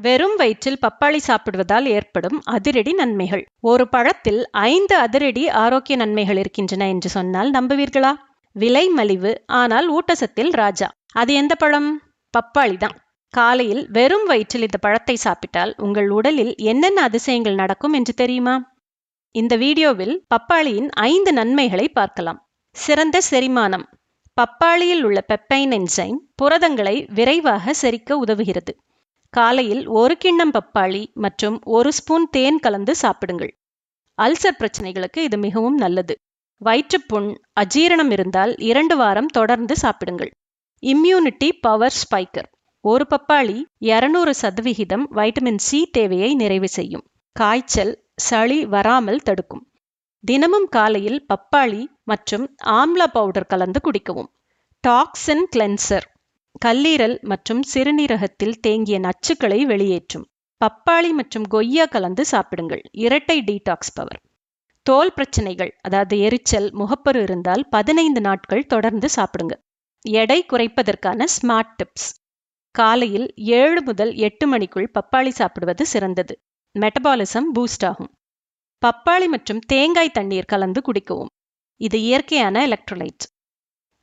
வெறும் வயிற்றில் பப்பாளி சாப்பிடுவதால் ஏற்படும் அதிரடி நன்மைகள். ஒரு பழத்தில் ஐந்து அதிரடி ஆரோக்கிய நன்மைகள் இருக்கின்றன என்று சொன்னால் நம்புவீர்களா? விலை மலிவு ஆனால் ஊட்டச்சத்தில் ராஜா. அது எந்த பழம்? பப்பாளி தான். காலையில் வெறும் வயிற்றில் இந்த பழத்தை சாப்பிட்டால் உங்கள் உடலில் என்னென்ன அதிசயங்கள் நடக்கும் என்று தெரியுமா? இந்த வீடியோவில் பப்பாளியின் ஐந்து நன்மைகளை பார்க்கலாம். சிறந்த செரிமானம். பப்பாளியில் உள்ள பெப்பைன் என்சைம் புரதங்களை விரைவாக செரிக்க உதவுகிறது. காலையில் ஒரு கிண்ணம் பப்பாளி மற்றும் ஒரு ஸ்பூன் தேன் கலந்து சாப்பிடுங்கள். அல்சர் பிரச்சனைகளுக்கு இது மிகவும் நல்லது. வயிற்றுப்புண் அஜீரணம் இருந்தால் இரண்டு வாரம் தொடர்ந்து சாப்பிடுங்கள். Immunity power spiker. ஒரு பப்பாளி இருநூறு சதவிகிதம் வைட்டமின் சி தேவையை நிறைவு செய்யும். காய்ச்சல் சளி வராமல் தடுக்கும். தினமும் காலையில் பப்பாளி மற்றும் ஆம்லா பவுடர் கலந்து குடிக்கவும். Toxin cleanser. கல்லீரல் மற்றும் சிறுநீரகத்தில் தேங்கிய நச்சுக்களை வெளியேற்றும். பப்பாளி மற்றும் கொய்யா கலந்து சாப்பிடுங்கள். இரட்டை டீடாக்ஸ் பவர் தோல் பிரச்சனைகள் அதாவது எரிச்சல் முகப்பரு இருந்தால் பதினைந்து நாட்கள் தொடர்ந்து சாப்பிடுங்க. எடை குறைப்பதற்கான ஸ்மார்ட் டிப்ஸ் காலையில் ஏழு முதல் எட்டு மணிக்குள் பப்பாளி சாப்பிடுவது சிறந்தது. மெட்டபாலிசம் பூஸ்ட் ஆகும். பப்பாளி மற்றும் தேங்காய் தண்ணீர் கலந்து குடிக்கவும். இது இயற்கையான எலக்ட்ரோலைட்ஸ்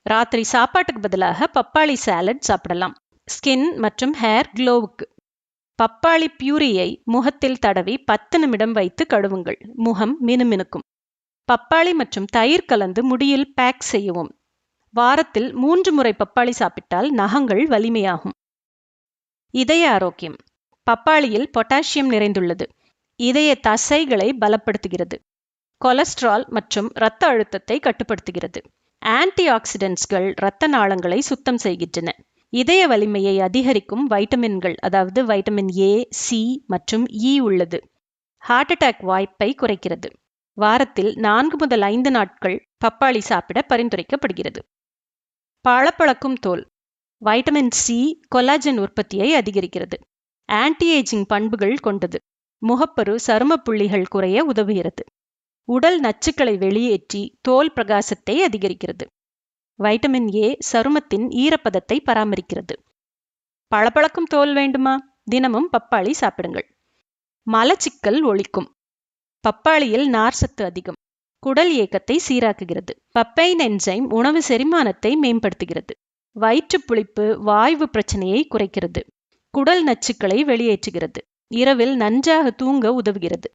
ராத்திரி சாப்பாட்டுக்கு பதிலாக பப்பாளி சாலட் சாப்பிடலாம். ஸ்கின் மற்றும் ஹேர் க்ளோவுக்கு பப்பாளி பியூரியை முகத்தில் தடவி பத்து நிமிடம் வைத்து கழுவுங்கள். முகம் மினுமினுக்கும். பப்பாளி மற்றும் தயிர் கலந்து முடியில் பேக் செய்யவும். வாரத்தில் மூன்று முறை பப்பாளி சாப்பிட்டால் நகங்கள் வலிமையாகும். இதய ஆரோக்கியம். பப்பாளியில் பொட்டாசியம் நிறைந்துள்ளது. இதய தசைகளை பலப்படுத்துகிறது. கொலஸ்ட்ரால் மற்றும் இரத்த அழுத்தத்தை கட்டுப்படுத்துகிறது. ஆன்டி ஆக்சிடென்ட்ஸ்கள் இரத்த நாளங்களை சுத்தம் செய்கின்றன. இதய வலிமையை அதிகரிக்கும் வைட்டமின்கள் அதாவது வைட்டமின் ஏ சி மற்றும் இ உள்ளது. ஹார்ட் அட்டாக் வாய்ப்பை குறைக்கிறது. வாரத்தில் நான்கு முதல் ஐந்து நாட்கள் பப்பாளி சாப்பிட பரிந்துரைக்கப்படுகிறது. பழப்பழக்கும் தோல். வைட்டமின் சி கொலாஜன் உற்பத்தியை அதிகரிக்கிறது. ஆன்டி ஏஜிங் பண்புகள் கொண்டது. முகப்பரு சரும புள்ளிகள் குறைய உதவுகிறது. உடல் நச்சுக்களை வெளியேற்றி தோல் பிரகாசத்தை அதிகரிக்கிறது. வைட்டமின் ஏ சருமத்தின் ஈரப்பதத்தை பராமரிக்கிறது. பளபளக்கும் தோல் வேண்டுமா? தினமும் பப்பாளி சாப்பிடுங்கள். மலச்சிக்கல் ஒழிக்கும். பப்பாளியில் நார்சத்து அதிகம். குடல் இயக்கத்தை சீராக்குகிறது. பப்பைன் என்சைம் உணவு செரிமானத்தை மேம்படுத்துகிறது. வயிற்று புளிப்பு வாய்வு பிரச்சனையை குறைக்கிறது. குடல் நச்சுக்களை வெளியேற்றுகிறது. இரவில் நன்றாக தூங்க உதவுகிறது.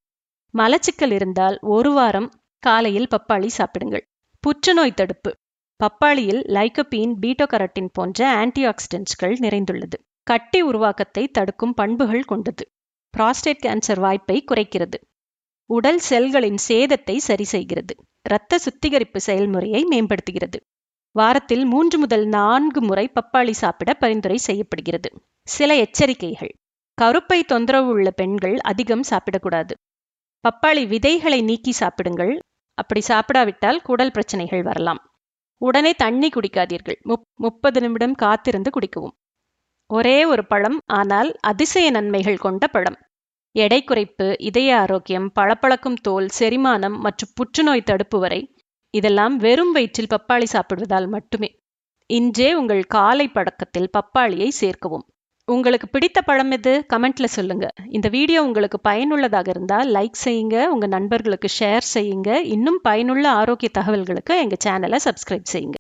மலச்சிக்கல் இருந்தால் ஒரு வாரம் காலையில் பப்பாளி சாப்பிடுங்கள். புற்றுநோய் தடுப்பு. பப்பாளியில் லைக்கோபீன் பீட்டோகரட்டின் போன்ற ஆன்டிஆக்சிடென்ட்ஸ்கள் நிறைந்துள்ளது. கட்டி உருவாக்கத்தை தடுக்கும் பண்புகள் கொண்டது. புராஸ்டேட் கேன்சர் வாய்ப்பை குறைக்கிறது. உடல் செல்களின் சேதத்தை சரி செய்கிறது. இரத்த சுத்திகரிப்பு செயல்முறையை மேம்படுத்துகிறது. வாரத்தில் மூன்று முதல் நான்கு முறை பப்பாளி சாப்பிட பரிந்துரை செய்யப்படுகிறது. சில எச்சரிக்கைகள். கருப்பை தொந்தரவு உள்ள பெண்கள் அதிகம் சாப்பிடக்கூடாது. பப்பாளி விதைகளை நீக்கி சாப்பிடுங்கள். அப்படி சாப்பிடாவிட்டால் குடல் பிரச்சனைகள் வரலாம். உடனே தண்ணி குடிக்காதீர்கள். முப் முப்பது நிமிடம் காத்திருந்து குடிக்கவும். ஒரே ஒரு பழம் ஆனால் அதிசய நன்மைகள் கொண்ட பழம். எடை குறைப்பு இதய ஆரோக்கியம் பளபளக்கும் தோல் செரிமானம் மற்றும் புற்றுநோய் தடுப்பு வரை இதெல்லாம் வெறும் வயிற்றில் பப்பாளி சாப்பிடுவதால் மட்டுமே. இன்றே உங்கள் காலை பழக்கத்தில் பப்பாளியை சேர்க்கவும். உங்களுக்கு பிடித்த பழம் எது? கமெண்ட்ல சொல்லுங்க. இந்த வீடியோ உங்களுக்கு பயனுள்ளதாக இருந்தால் லைக் செய்யுங்க உங்க நண்பர்களுக்கு ஷேர் செய்யுங்க இன்னும் பயனுள்ள ஆரோக்கிய தகவல்களுக்கு எங்க சேனலை சப்ஸ்கிரைப் செய்யுங்க.